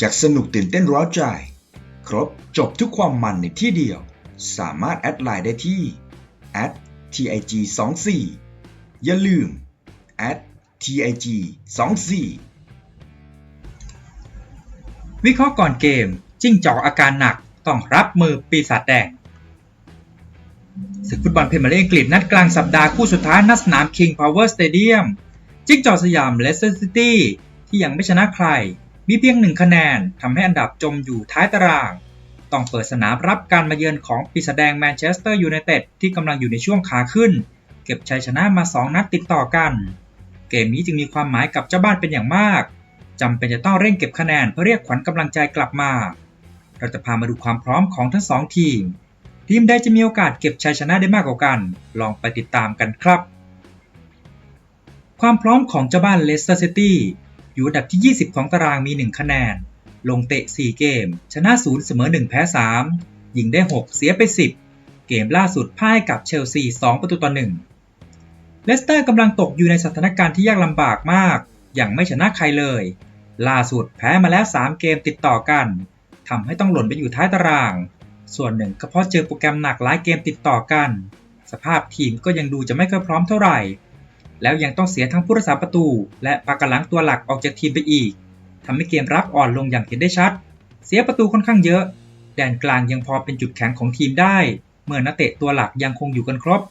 จากสนุกตื่นเต้นร้าวใจ ครบจบทุกความมันในที่เดียว สามารถแอดไลน์ได้ที่ @tig 2 4อย่าลืม @tig 2 4วิเคราะห์ก่อนเกม จิ้งจอกอาการหนักต้องรับมือปีศาจแดงศึกฟุตบอลพรีเมียร์ลีกอังกฤษนัดกลางสัปดาห์คู่สุดท้ายณสนาม King Power Stadium จิ้งจอกสยามเลสเตอร์ซิตี้ที่ยังไม่ชนะใคร มีเพียงหนึ่งคะแนนทำให้อันดับจมอยู่ท้ายตาราง ต้องเปิดสนามรับการมาเยือนของปีศาจแดงแมนเชสเตอร์ยูไนเต็ดที่กำลังอยู่ในช่วงขาขึ้น เก็บชัยชนะมา 2 นัดติดต่อกัน เกมนี้จึงมีความหมายกับเจ้าบ้านเป็นอย่างมากจำเป็นจะต้องเร่งเก็บคะแนนเพื่อเรียกขวัญกำลังใจกลับมา เราจะพามาดูความพร้อมของทั้งสองทีม ทีมใดจะมีโอกาสเก็บชัยชนะได้มากกว่ากัน ลองไปติดตามกันครับ ความพร้อมของเจ้าบ้านเลสเตอร์ซิตี้ อยู่อันดับที่ 20 ของตารางมี 1 คะแนน ลงเตะ 4 เกม ชนะ 0 เสมอ 1 แพ้ 3 ยิงได้ 6 เสียไป 10 เกมล่าสุดพ่ายกับเชลซี 2 ประตูต่อ 1 เลสเตอร์กำลังตกอยู่ในสถานการณ์ที่ยากลำบากมาก อย่างไม่ชนะใครเลย ล่าสุดแพ้มาแล้ว 3 เกมติดต่อกันทำให้ต้องหล่นไปอยู่ท้ายตาราง ส่วนหนึ่งก็เพราะเจอโปรแกรมหนักหลายเกมติดต่อกัน สภาพทีมก็ยังดูจะไม่ค่อยพร้อมเท่าไหร่ แล้วยังต้องเสียทั้งผู้รักษาประตู และปากกาหลังตัวหลักออกจากทีมไปอีกทำให้เกมรับอ่อนลงอย่างเห็นได้ชัด เสียประตูค่อนข้างเยอะ แดนกลางยังพอเป็นจุดแข็งของทีมได้ เมื่อนักเตะตัวหลักยังคงอยู่กันครบ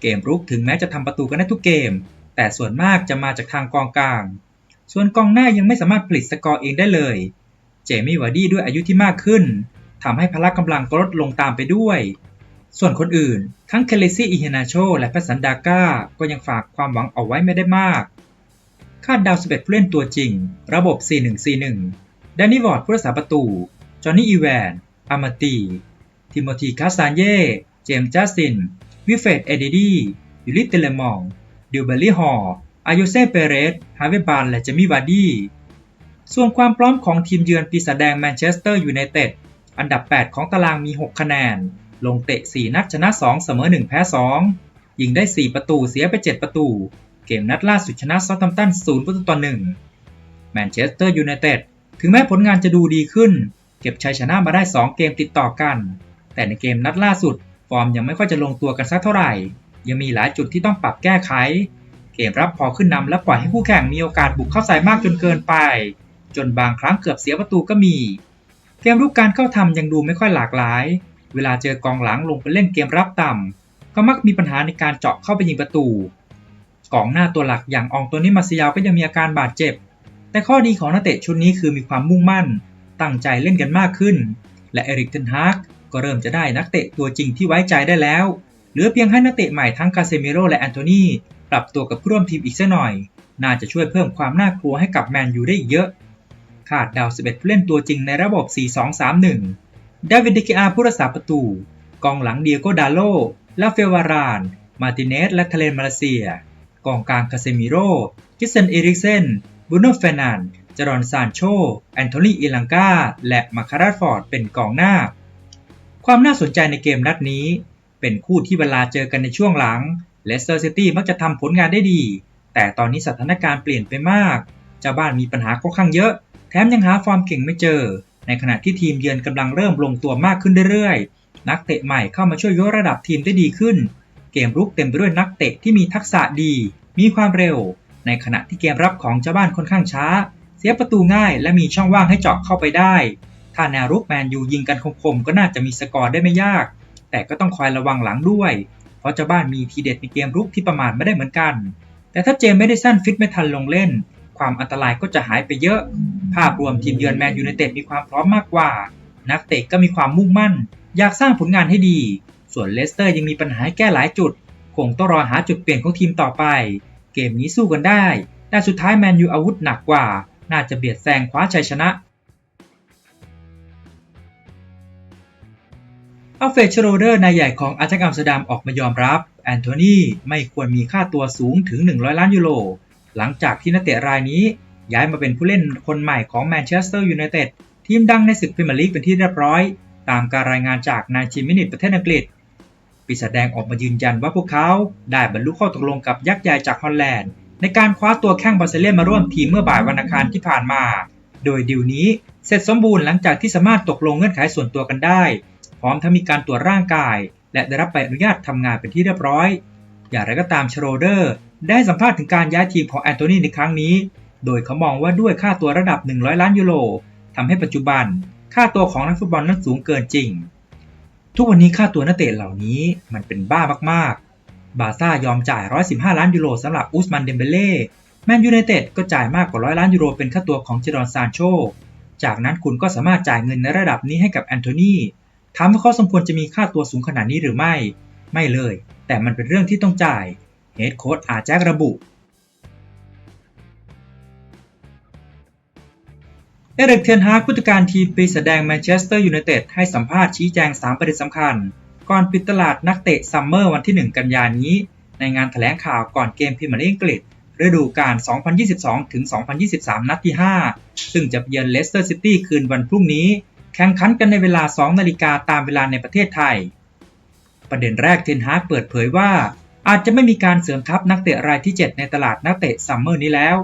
เกมรุกถึงแม้จะทำประตูกันได้ทุกเกม แต่ส่วนมากจะมาจากทางกองกลาง ส่วนกองหน้ายังไม่สามารถผลิตสกอร์เองได้เลย เจมี่วาร์ดี้ด้วยอายุที่มากขึ้นทำให้พละกำลังก็ลดลงตามไปด้วย ส่วนคนอื่น ทั้งเคเลซี่อิเฮนาโชและแพสันดาก้าก็ยังฝากความหวังเอาไว้ไม่ได้มาก คาดดาว 11 ผู้เล่นตัวจริง ระบบ 4141 แดนนี่วอร์ดผู้รักษาประตู จอห์นนี่อีแวน อามาตี ทิโมธีคาสซานเย่ เจมส์จัสติน วิเฟตเอเดดียูริเตเลมอง ดิวเบลลี่ฮอร์อายุเซ่เปเรส ฮาเวบานและเจมี่วาร์ดี้ส่วนความพร้อมของทีมเยือนปีศาจแดงแมนเชสเตอร์ยูไนเต็ด อันดับ 8 ของตารางมี 6 คะแนน ลงเตะ 4 นัดชนะ 2 เสมอ 1 แพ้ 2 ยิงได้ 4 ประตูเสียไป 7 ประตู เกมนัดล่าสุดชนะซอตัมตัน0ประตูต่อ1แมนเชสเตอร์ยูไนเต็ดถึงแม้ผลงานจะดูดีขึ้น เก็บชัยชนะมาได้ 2 เกมติดต่อกัน แต่ในเกมนัดล่าสุด ฟอร์มยังไม่ค่อยจะลงตัวกันสักเท่าไหร่ ยังมีหลายจุดที่ต้องปรับแก้ไข เกมรับพอขึ้นนำและปล่อยให้คู่แข่งมีโอกาสบุกเข้าใส่มากจนเกินไป จนบางครั้งเกือบเสียประตูก็มี เกมรุกการเข้าทำยังดูไม่ค่อยหลากหลาย เวลาเจอกองหลังลงไปเล่นเกมรับต่ำ ก็มักมีปัญหาในการเจาะเข้าไปยิงประตู กองหน้าตัวหลักอย่างอองโตนี่มาซิยาวก็ยังมีอาการบาดเจ็บ แต่ข้อดีของนักเตะชุดนี้คือมีความมุ่งมั่น ตั้งใจเล่นกันมากขึ้น และเอริกเทนฮากก็เริ่มจะได้นักเตะตัวจริงที่ไว้ใจได้แล้ว เหลือเพียงให้นักเตะใหม่ทั้งคาเซมิโรและแอนโทนีปรับตัวกับผู้ร่วมทีมอีกสักหน่อย น่าจะช่วยเพิ่มความน่ากลัวให้กับแมนยูได้อีกเยอะ ขาดดาว 11ผู้เล่นตัวจริงในระบบ 4-2-3-1 เดวิดเดกิอาผู้รักษาประตู กองหลังเดียโกดาโลลาเฟวาราน มาติเนสและทะเลนมาเลเซีย กองกลางคาเซมิโรกิสเซนเอริกเซนบูโนเฟนันจารอนซานโช แอนโทนีอิลังกา และมาคาราฟอร์ดเป็นกองหน้า ความน่าสนใจในเกมนัดนี้ เป็นคู่ที่เวลาเจอกันในช่วงหลังเลสเตอร์ซิตี้มักจะทำผลงานได้ดี แต่ตอนนี้สถานการณ์เปลี่ยนไปมาก เจ้าบ้านมีปัญหาค่อนข้างเยอะ แถมยังหาฟอร์มเก่งไม่เจอ ในขณะที่ทีมเยือนกำลังเริ่มลงตัวมากขึ้นเรื่อยๆ นักเตะใหม่เข้ามาช่วยยกระดับทีมได้ดีขึ้น เกมรุกเต็มไปด้วยนักเตะที่มีทักษะดี มีความเร็ว ในขณะที่เกมรับของเจ้าบ้านค่อนข้างช้า เสียประตูง่ายและมีช่องว่างให้เจาะเข้าไปได้ ถ้าแนวรุกแมนยูยิงกันคมๆก็น่าจะมีสกอร์ได้ไม่ยาก แต่ก็ต้องคอยระวังหลังด้วย เพราะเจ้าบ้านมีทีเด็ดในเกมรุกที่ประมาทไม่ได้เหมือนกัน แต่ถ้าเจมไม่ได้สั้นฟิตไม่ทันลงเล่น ความอันตรายก็จะหายไปเยอะ ภาพรวมทีมเยือนแมนยูไนเต็ดมีความพร้อมมากกว่า นักเตะก็มีความมุ่งมั่น อยากสร้างผลงานให้ดี ส่วนเลสเตอร์ยังมีปัญหาแก้หลายจุด คงต้องรอหาจุดเปลี่ยนของทีมต่อไป เกมนี้สู้กันได้ แต่สุดท้ายแมนยูอาวุธหนักกว่า น่าจะเบียดแซงคว้าชัยชนะอัลเฟรดชโรเดอร์นายใหญ่ของอาจักอัมสเตอร์ดัมออกมายอมรับ แอนโทนีไม่ควรมีค่าตัวสูงถึง 100 ล้านยูโร หลังจากที่นักเตะรายนี้ ย้ายมาเป็นผู้เล่นคนใหม่ของแมนเชสเตอร์ยูไนเต็ดทีมดังในศึกพรีเมียร์ลีกเป็นที่เรียบร้อย ตามการรายงานจากนายจิมมินิตประเทศอังกฤษปีศาจแดงออกมายืนยันว่าพวกเขาได้บรรลุข้อตกลงกับยักษ์ใหญ่จากฮอลแลนด์ในการคว้าตัวแข้งบาร์เซเลนมาร่วมทีมเมื่อบ่ายวันอังคารที่ผ่านมา โดยดีลนี้เสร็จสมบูรณ์หลังจากที่สามารถตกลงเงื่อนไขส่วนตัวกันได้ พร้อมทั้งมีการตรวจร่างกาย และได้รับใบอนุญาตทำงานเป็นที่เรียบร้อย อย่างไรก็ตามชโรเดอร์ ได้สัมภาษณ์ถึงการย้ายทีมของแอนโทนีในครั้งนี้ โดยเขามองว่าด้วยค่าตัวระดับ 100 ล้านยูโรทำให้ปัจจุบันค่าตัวของนักฟุตบอลนั้นสูงเกินจริง ทุกวันนี้ค่าตัวนักเตะเหล่านี้มันเป็นบ้ามากๆ บาซ่ายอมจ่าย 115 ล้านยูโรสำหรับอุสมันเดมเบเล่แมนยูไนเต็ดก็จ่ายมากกว่า100ล้านยูโรเป็นค่าตัวของเจดอนซานโช จากนั้นคุณก็สามารถจ่ายเงินในระดับนี้ให้กับแอนโทนีถามว่าเขาสมควรจะมีค่าตัวสูงขนาดนี้หรือไม่ ไม่เลย แต่มันเป็นเรื่องที่ต้องจ่าย เฮดโค้ชอาแจ็คระบุ เอริกเทนฮากผู้จัดการทีมปีศาจแดงแมนเชสเตอร์ยูไนเต็ดให้สัมภาษณ์ชี้แจง 3 ประเด็นสำคัญ ก่อนปิดตลาดนักเตะซัมเมอร์วันที่ 1 กันยายนนี้ ในงานถแถลงข่าวก่อนเกมพรีเมียร์ลีกอังกฤษฤดูกาล 2022 ถึง 2023 นัดที่ 5 ซึ่งจะเยือนเลสเตอร์ซิตี้คืนวันพรุ่งนี้ แข่งขันกันในเวลา 2 นาฬิกาตามเวลาในประเทศไทย ประเด็นแรกเทนฮากเปิดเผยว่า อาจจะไม่มีการเสริมทัพนักเตะรายที่ 7 ในตลาดนักเตะซัมเมอร์นี้แล้ว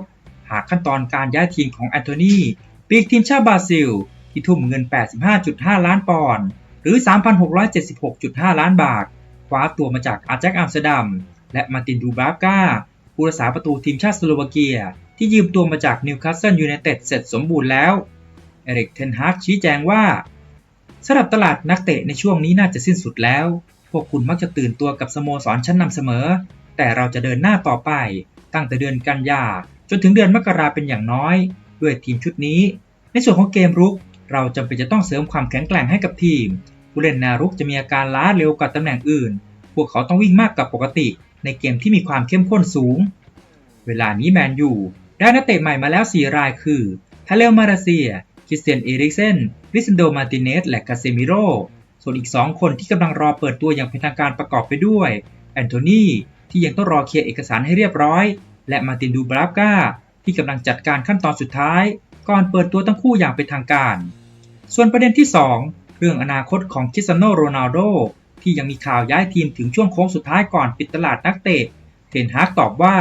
หากขั้นตอนการย้ายทีมของแอนโทนี ปีกทีมชาติบราซิล ที่ทุ่มเงิน 85.5 ล้านปอนด์หรือ 3,676.5 ล้านบาท คว้าตัวมาจากอาแจ็คอัมสเตอร์ดัม และมาตินดูบราฟกาผู้รักษาประตูทีมชาติสโลวาเกีย ที่ยืมตัวมาจากนิวคาสเซิลยูไนเต็ดเสร็จสมบูรณ์แล้ว เอริกเทนฮากชี้แจงว่าสำหรับตลาดนักเตะในช่วงนี้น่าจะสิ้นสุดแล้ว พวกคุณมักจะตื่นตัวกับสโมสรชั้นนำเสมอ แต่เราจะเดินหน้าต่อไป ตั้งแต่เดือนกันยาจนถึงเดือนมกราเป็นอย่างน้อย ด้วยทีมชุดนี้ ในส่วนของเกมรุก เราจำเป็นจะต้องเสริมความแข็งแกร่งให้กับทีม ผู้เล่นนวรุกจะมีอาการล้าเร็วกว่าตำแหน่งอื่น พวกเขาต้องวิ่งมากกว่าปกติ ในเกมที่มีความเข้มข้นสูง เวลานี้แมนยูได้นักเตะใหม่มาแล้ว 4 รายคือทาเลมาราเซีย คริสเตียนเอริกเซนวิสเซนโดมาติเนส และคาเซมิโรส่วนอีก 2 คนที่กำลังรอเปิดตัวอย่างเป็นทางการประกอบไปด้วย แอนโทนีที่ยังต้องรอเคลียร์เอกสารให้เรียบร้อย และมาตินดูบราฟกา ที่กำลังจัดการขั้นตอนสุดท้ายก่อนเปิดตัวทั้งคู่อย่างเป็นทางการ ส่วนประเด็นที่ 2 เรื่องอนาคตของคริสเตียโนโรนัลโดที่ยังมีข่าวย้ายทีมถึงช่วงโค้งสุดท้ายก่อนปิดตลาดนักเตะ เทนฮากตอบว่า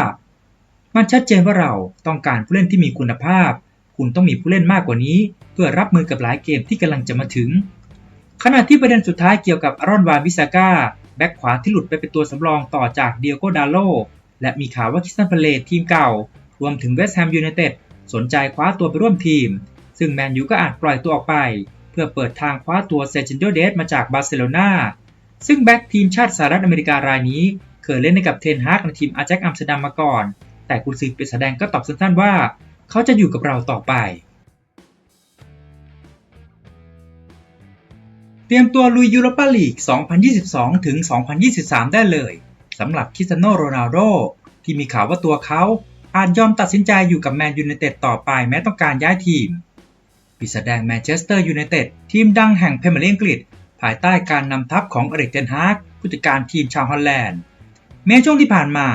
มันชัดเจนว่าเราต้องการผู้เล่นที่มีคุณภาพ คุณต้องมีผู้เล่นมากกว่านี้ เพื่อรับมือกับหลายเกมที่กำลังจะมาถึง ขณะที่ประเด็นสุดท้ายเกี่ยวกับอารอนวานวิสาก้าแบ็กขวาที่หลุดไปเป็นตัวสำรองต่อจากเดียโกดาโลและมีข่าวว่าคิสตันเพลตทีมเก่า รวมถึงเวสต์แฮมยูไนเต็ดสนใจคว้าตัวไปร่วมทีม ซึ่งแมนยูก็อาจปล่อยตัวออกไป เพื่อเปิดทางคว้าตัวเซจินโดเดสมาจากบาร์เซโลนาซึ่งแบ็กทีมชาติสหรัฐอเมริการายนี้ เคยเล่นให้กับเทนฮากในทีมอาแจ็คอัมสเตอร์ดัมมาก่อน แต่กุนซือเป็นแสดงก็ตอบสั้นๆว่า เขาจะอยู่กับเราต่อไป เตรียมตัวลุยยูโรปาลีก 2022 ถึง 2023 ได้เลยสำหรับคริสเตียโนโรนัลโดที่มีข่าวว่าตัวเขา อาจยอมตัดสินใจอยู่กับแมนยูไนเต็ดต่อไปแม้ต้องการย้ายทีมปีศาจแดงแมนเชสเตอร์ยูไนเต็ดทีมดังแห่งพรีเมียร์ลีกอังกฤษ ภายใต้การนำทัพของเอริกเทนฮากผู้จัดการทีมชาวฮอลแลนด์แม้ช่วงที่ผ่านมา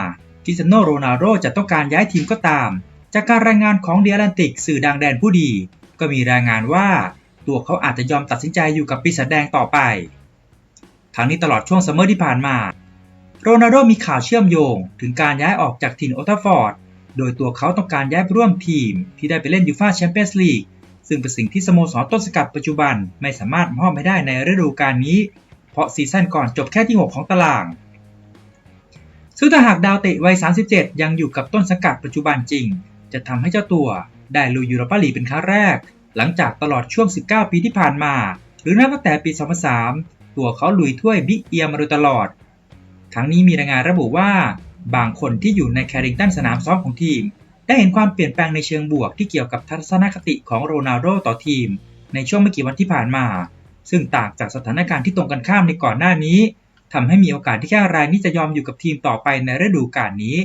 คริสเตียโนโรนัลโดจะต้องการย้ายทีมก็ตาม จากการรายงานของเดียรันติกสื่อดังแดนผู้ดี ก็มีรายงานว่าตัวเขาอาจจะยอมตัดสินใจอยู่กับปีศาจแดงต่อไปทั้งนี้ตลอดช่วงซัมเมอร์ที่ผ่านมา โรนัลโดมีข่าวเชื่อมโยงถึงการย้ายออกจากถิ่นโอทัฟฟอร์ด โดยตัวเขาต้องการย้ายร่วมทีมที่ได้ไปเล่นยูฟ่าแชมเปี้ยนส์ลีกซึ่งเป็นสิ่งที่สโมสรต้นสกัดปัจจุบันไม่สามารถมอบให้ได้ในฤดูกาลนี้ เพราะซีซั่นก่อนจบแค่ที่ 6 ของตาราง ซึ่งถ้าหากดาวเตะวัย 37 ยังอยู่กับต้นสังกัดปัจจุบันจริง จะทำให้เจ้าตัวได้ลุยยูโรปาลีกเป็นครั้งแรก หลังจากตลอดช่วง 19 ปีที่ผ่านมา หรือนับตั้งแต่ปี 2003 ตัวเขาลุยถ้วยบิ๊กเอียมาโดยตลอด ทั้งนี้มีรายงานระบุว่า บางคนที่อยู่ในแคริงตันสนามซ้อมของทีม ได้เห็นความเปลี่ยนแปลงในเชิงบวกที่เกี่ยวกับทัศนคติของโรนัลโดต่อทีม ในช่วงไม่กี่วันที่ผ่านมา ซึ่งต่างจากสถานการณ์ที่ตรงกันข้ามในก่อนหน้านี้ทำให้มีโอกาสที่แค่รายนี้จะยอมอยู่กับทีมต่อไปในฤดูกาลนี้